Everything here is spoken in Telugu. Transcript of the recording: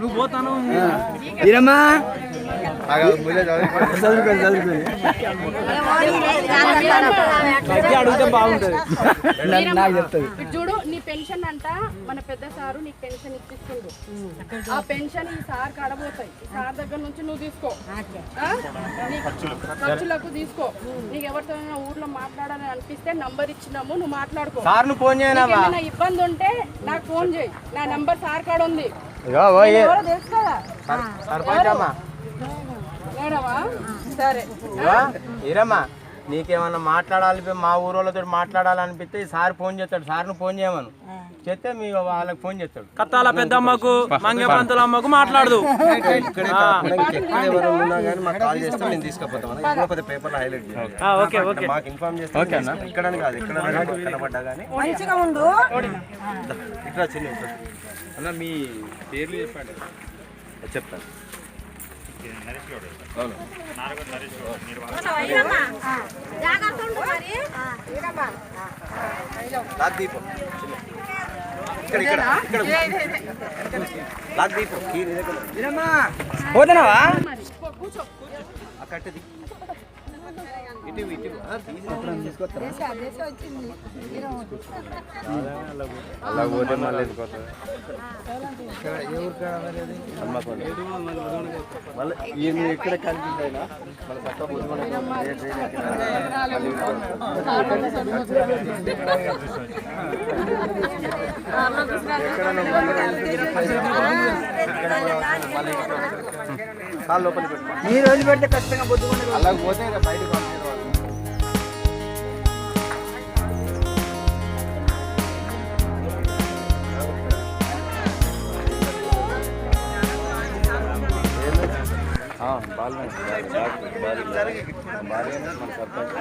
నువ్వు పోతాను? చదువుకోండి. చదువుకోండి. అడిగితే బాగుంటది. నాకు- చెప్తుంది చూడు నీ పెన్షన్ అంట మన పెద్ద సారు నీకు పెన్షన్ ఇప్పిస్తుండు. ఆ పెన్షన్ ఈ సార్ కడబోతాయి. సార్ దగ్గర నుంచి నువ్వు తీసుకో. ఖర్చులకు తీసుకో. నీకు ఎవరితో ఊర్లో మాట్లాడాలని అనిపిస్తే నంబర్ ఇచ్చినాము నువ్వు మాట్లాడుకో. సార్ ఫోన్ చేయనా ఇబ్బంది ఉంటే నాకు ఫోన్ చేయి. నా నంబర్ సార్ కాడ ఉంది ఇగో పోయి సర్పంచ్ అమ్మా. ఈరమ్మా నీకేమన్నా మాట్లాడాలి మా ఊరోళ్ళతో మాట్లాడాలనిపిస్తే ఈ సార్ ఫోన్ చేస్తాడు. సార్ను ఫోన్ చేయమను. చేస్తే మీ వాళ్ళకి ఫోన్ చేస్తాడు. కత్తాల పెద్దమ్మకు మంగ పంతుల అమ్మకు మాట్లాడదు ఇక్కడే అన్న మీ పేర్లు చెప్పండి. చెప్తాను. దీపం. ఇక్కడ ఇక్కడ ఇక్కడ దీపం. పోతున్నావా? మరి అలా పోతే మళ్ళీ. మళ్ళీ ఎక్కడ కనిపించైనా మన పక్క పోతే మనకి ఏ ట్రైన్ ఎక్కినా మళ్ళీ ఎక్కడైనా మళ్ళీ మళ్ళీ కాళ్ళు లోపల పెట్టుకో ఈ రోజు పెడితే ఖచ్చితంగా అలా పోతే బయటకు బాగా మన సర్పంచ్.